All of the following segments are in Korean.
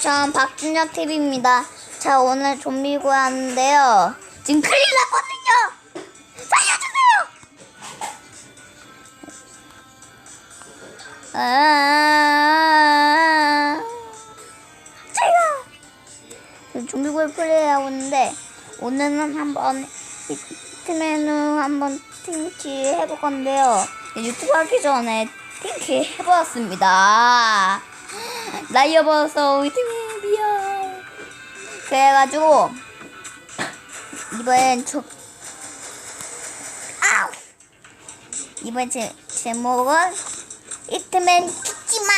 전 박준혁 TV입니다. 자, 오늘 좀비고 하는데요. 지금 큰일 났거든요! 살려주세요! 아, 제가 좀비고를 플레이하고 있는데, 오늘은 한번 히트맨을 한번 팀키 해볼 건데요. 유튜브 하기 전에 팀키 해보았습니다. 나이어버서 히트맨이야. 그래가지고 이번엔 저 아우 이번 제 제목은 히트맨 죽지마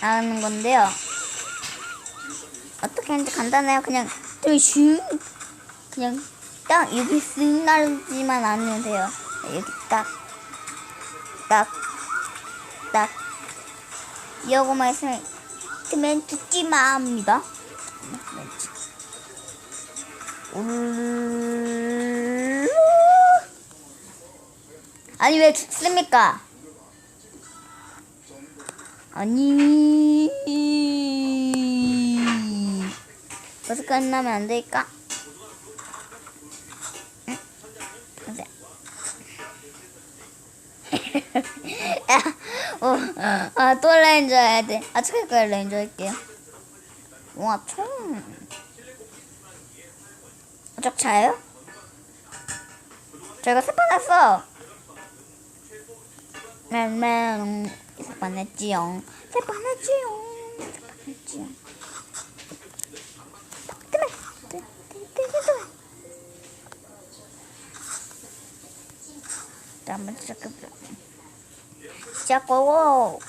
라는 건데요. 어떻게 하는지 간단해요. 그냥 슈 그냥 딱 여기 쓱 나르지만 않으면 돼요. 여기 딱, 딱, 딱. 이거만 있으면 히트맨 죽지마 합니다. 울루. 아니 왜 죽습니까? 아니 어떻게 끝나면 안 될까? 응? 그래. 야, 어, 아, 또 레인저 해야 돼. 아, 어떻게 레인저 할게요. 와, 총. 어적 차요? 저희가 세판했어. 맨맨 뜨, 뜨. 자, 한번 시작해보자. 시작, 고고!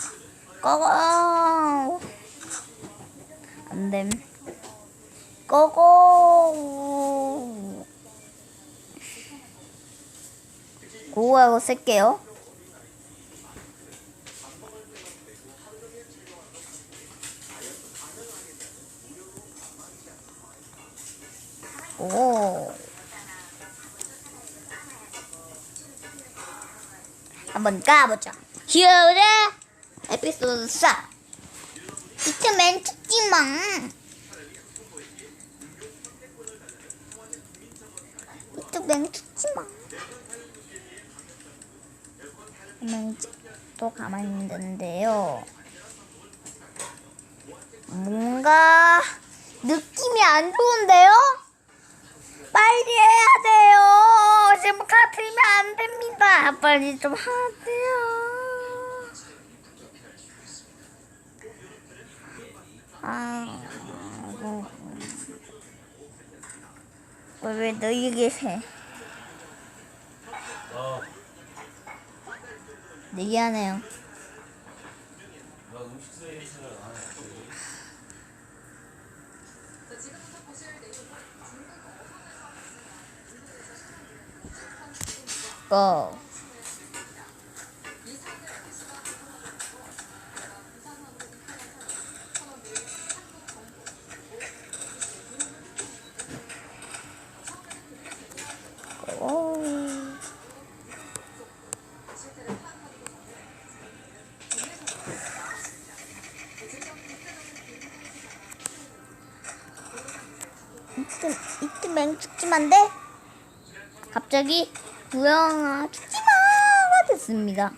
고고! 안 됨. 고고! 고고하고 쓸게요. 오. 한번 까보자. 히어래 에피소드 4. 히트맨 죽지마. 히트맨 죽지마. 그러면 또 가만히 있는데요. 뭔가 느낌이 안 좋은데요? 빨리 해야 돼요. 지금 같으면 안 됩니다. 빨리 좀 하세요. 아, 뭐. 왜 너희에게 해? 어, 얘기하네요. 고. 돼? 갑자기 구영아 죽지마가 됐습니다.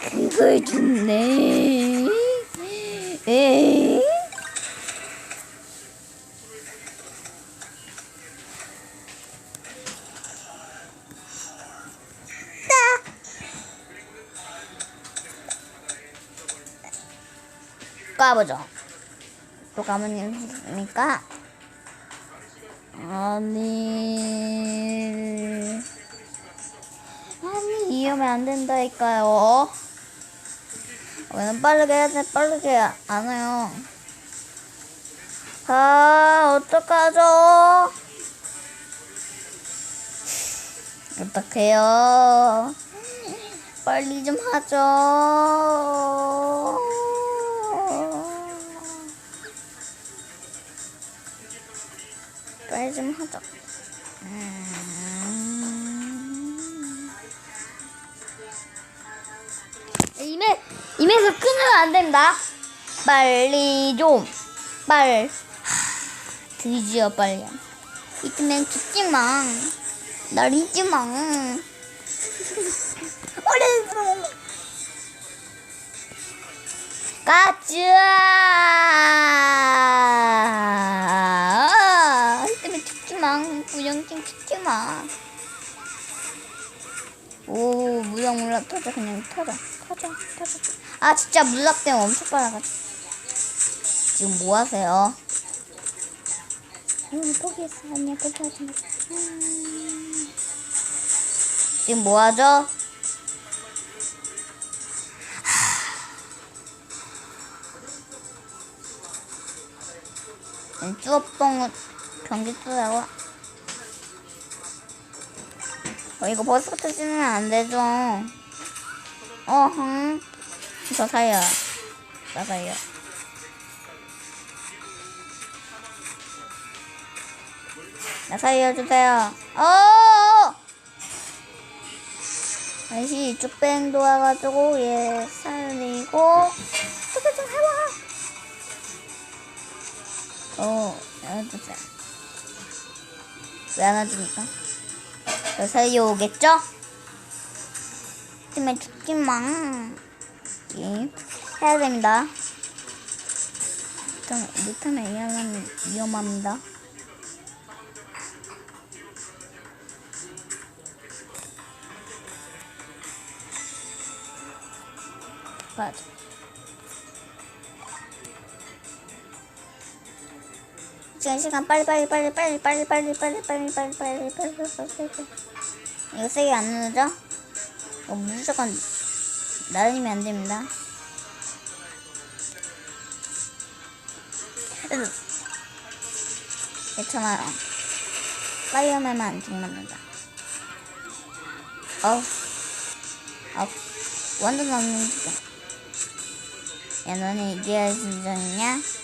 그걸 죽네. 에이. 까보죠. 또 가만히니까 아니 아니 이러면 안 된다니까요. 왜는 빠르게 해야 돼 빠르게 안 해요. 아 어떡하죠? 어떡해요? 빨리 좀 하죠. 말 좀 하자. 음... 이메, 이메서 끊으면 안 된다. 빨리 좀, 빨. 하, 드디어 빨리. 이쯤엔 죽지 마. 날 잊지 마. 오래 가자. 오 물약 물약 터져. 그냥 터져. 터져 터져. 아 진짜 물약 때문에 엄청 빨라가지고. 지금 뭐 하세요? 음 포기했어 아니야 포기하지 마 음. 지금 뭐 하죠? 쭈업뻥 경기 쓰라고 어, 이거 버스부터 쓰면 안 되죠. 어흥. 저 사요. 나 사요. 나 살려주세요. 어! 다시 쭉뺑 도와가지고 얘 살리고 어떻게 좀 해봐. 어, 안아주세요. 왜 안아줍니까? 저 살려오겠죠? 때문에 죽지만 예, 해야 됩니다. 못하면, 못하면 위험합니다. 맞아. 지금 시간 빨리 빨리 빨리 빨리 빨리 빨리 빨리 빨리 빨리 빨리 빨리 빨리 빨리 빨리 이거 세게 안 누르죠? 이거 무조건 나르면 안 됩니다. 으. 괜찮아요. 파이어맨만 죽는다. 어우, 어, 완전 없는 지금. 야, 너네 이겨야 진정이냐?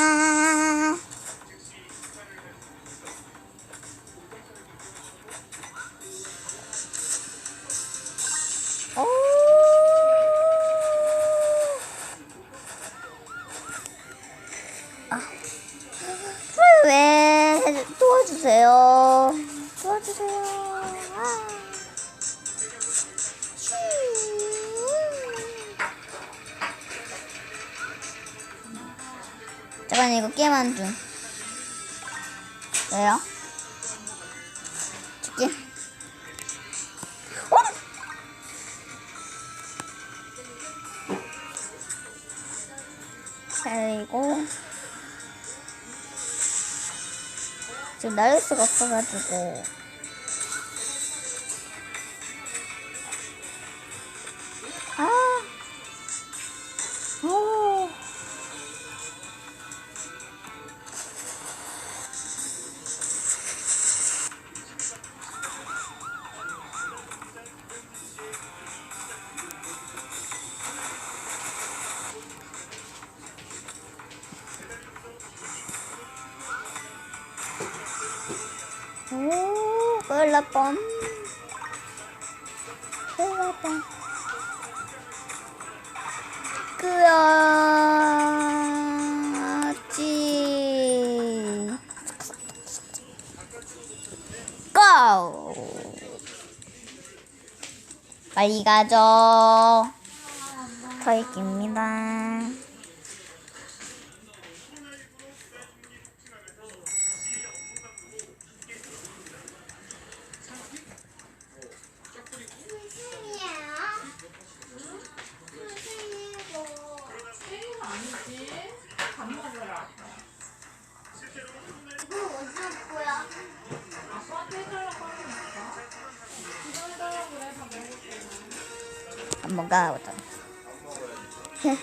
잠깐 이거 게임 안 중. 왜요? 죽기. 어? 그리고 지금 나를 수가 없어가지고 헬라범 뽐. 끄어지 고! 빨리 가죠 저희 입니다 뭔가 어떤 네,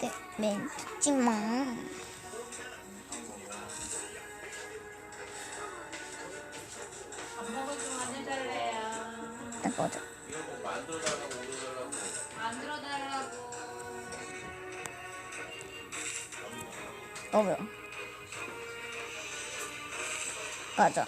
네, 맨 찍지만 일단 꺼져. 어 뭐야 꺼져.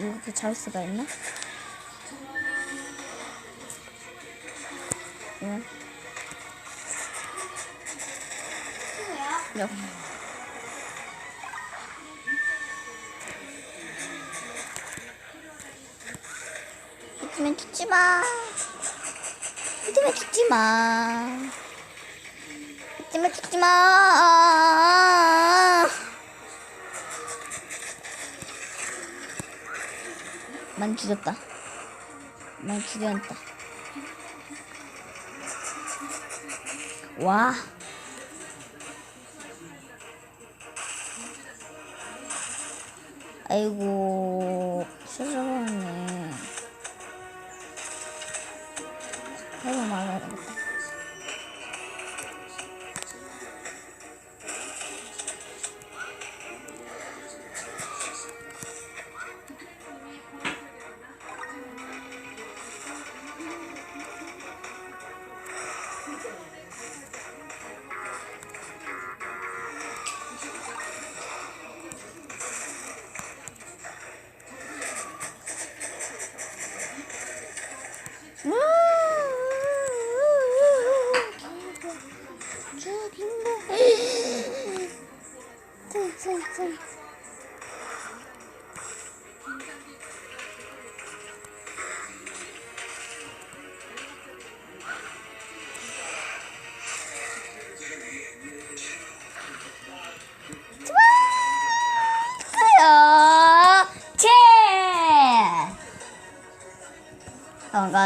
이렇게 잘 수가 있나? 응. 야. hit면 죽지 마. hit면 죽지 마. hit면 죽지 마. 만 죽였다. 만 죽였다. 와. 아이고, 실수하네. 해도 말아야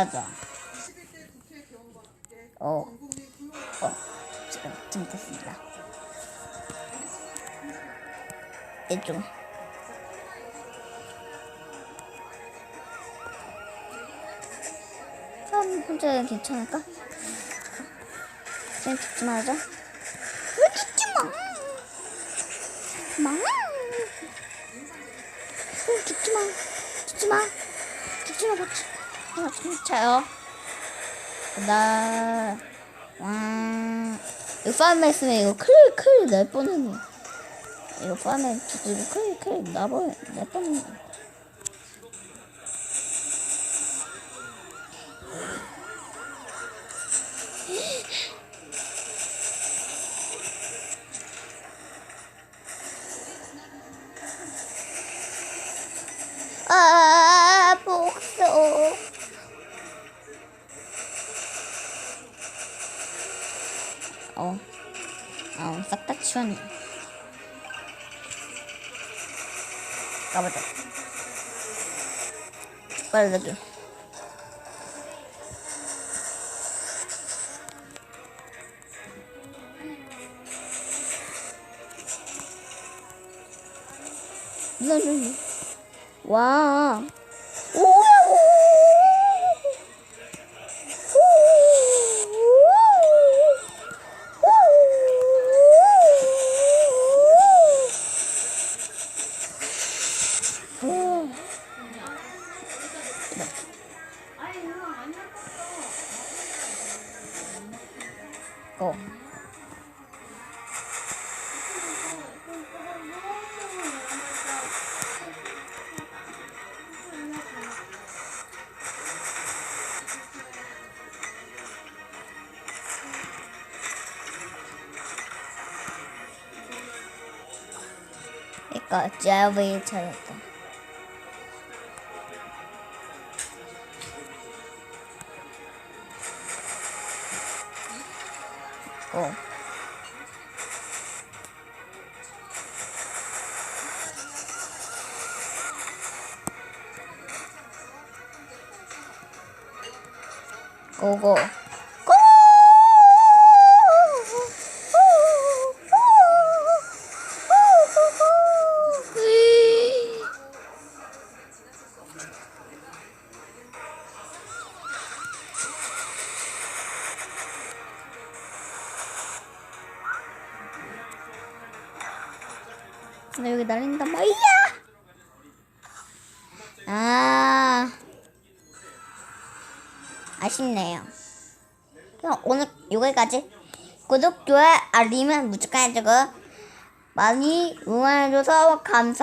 어, 가자. 어, 어, 지금 좀 됐습니다. 이쪽. 그럼 혼자 괜찮을까? 그냥 죽지 말자. 왜 죽지 마? 마. 응, 죽지 마. 죽지 마. 죽지 마, 마. 차요. 나, 와. 이거 파면 했으면 이거 클, 클낼 뻔했네. 이거 파면 이거 클, 클 나버, 낼 뻔했네. 아, 싹다 치웠네. 가보자. 빠르게. 네, 어. 그러니까 자브이 찾았다. 어. 고고. 아쉽네요. 그럼 오늘 여기까지. 구독, 좋아요, 알림은 무조건 해주고 많이 응원해줘서 감사.